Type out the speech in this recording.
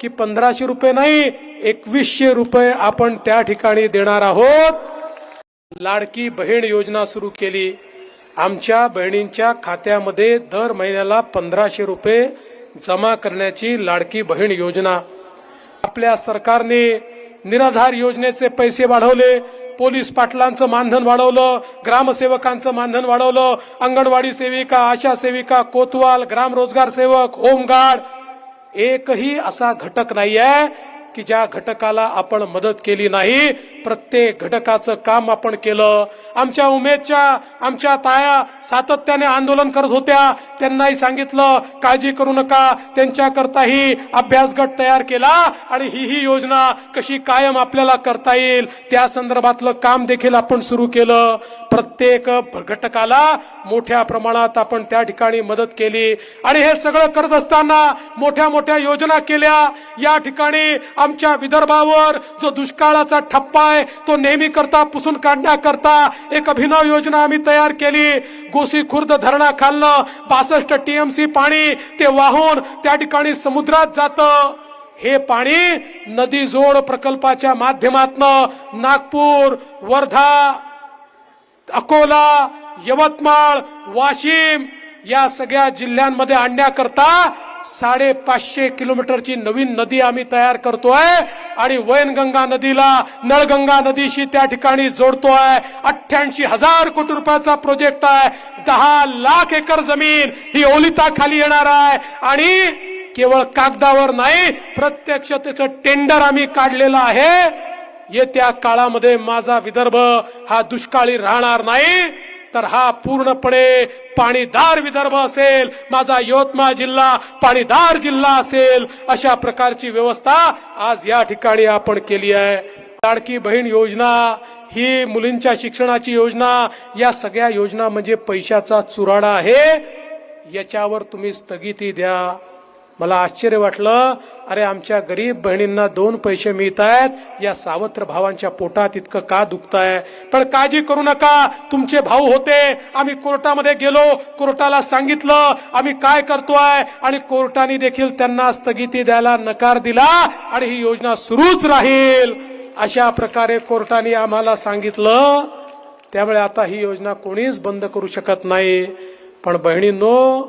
की पंधराशे रुपये नाही एकवीसशे रुपये आपण त्या ठिकाणी देणार आहोत. लाडकी बहीण योजना सुरू केली. आमच्या बहिणींच्या खात्यामध्ये दर महिन्याला पंधराशे रुपये जमा करण्याची लाडकी बहीण योजना. आपल्या सरकारने निराधार योजनेचे पैसे वाढवले पोलीस पाटलांचं मानधन वाढवलं ग्रामसेवकांचं मानधन वाढवलं अंगणवाडी सेविका आशा सेविका कोतवाल ग्राम रोजगार सेवक होमगार्ड एकही असा घटक नाही आहे की ज्या घटकाला आपण मदत केली नाही प्रत्येक घटकाचं काम आपण केलं. आमच्या उमेदच्या आमच्या ताया सातत्याने आंदोलन करत होत्या. त्यांनाही सांगितलं काळजी करू नका त्यांच्याकरताही अभ्यास गट तयार केला आणि ही ही योजना कशी कायम आपल्याला करता येईल त्या संदर्भातलं काम देखील आपण सुरू केलं. प्रत्येक घटकाला मोठ्या प्रमाणात आपण त्या ठिकाणी मदत केली. आणि हे सगळं करत असताना मोठ्या मोठ्या योजना केल्या. या ठिकाणी आमच्या विदर्भावर जो दुष्काळाचा ठप्पा आहे तो नेहमी करता पुसून काढण्याकरता एक अभिनव योजना आम्ही तयार केली. गोसी खुर्द धरणा खालनं बासष्ट टीएमसी पाणी ते वाहून त्या ठिकाणी समुद्रात जातं. हे पाणी नदी जोड प्रकल्पाच्या माध्यमातनं नागपूर वर्धा अकोला यवतमाळ वाशिम या सगळ्या जिल्ह्यांमध्ये आणण्याकरता साडेपाचशे किलोमीटरची नवीन नदी आम्ही तयार करतोय आणि वैनगंगा नदीला नळगंगा नदीशी त्या ठिकाणी जोडतोय. अठ्ठ्याऐंशी हजार कोटी रुपयाचा प्रोजेक्ट आहे. दहा लाख एकर जमीन ही ओलिता खाली येणार आहे. आणि केवळ कागदावर नाही प्रत्यक्ष त्याचं टेंडर आम्ही काढलेलं आहे. येत्या काळामध्ये माझा विदर्भ हा दुष्काळी राहणार नाही. तर हा पूर्णपणे पाणीदार विदर्भ असेल माझा यवतमाळ जिल्हा पाणीदार जिल्हा असेल अशा प्रकारची व्यवस्था आज या ठिकाणी आपण केली आहे. लाडकी बहीण योजना ही मुलींच्या शिक्षणाची योजना या सगळ्या योजना म्हणजे पैशाचा चुराडा आहे. याच्यावर तुम्ही स्थगिती द्या. मला आश्चर्य वाटलं अरे आमच्या गरीब बहिणींना दोन पैसे मिळत आहेत या सावत्र भावांच्या पोटात इतकं का दुखत आहे पण काळजी करू नका तुमचे भाऊ होते आम्ही कोर्टामध्ये गेलो कोर्टाला सांगितलं आम्ही काय करतोय? आणि कोर्टाने देखील त्यांना स्थगिती द्यायला नकार दिला आणि ही योजना सुरूच राहील. अशा प्रकारे कोर्टाने आम्हाला सांगितलं त्यामुळे आता ही योजना कोणीच बंद करू शकत नाही. पण बहिणींनो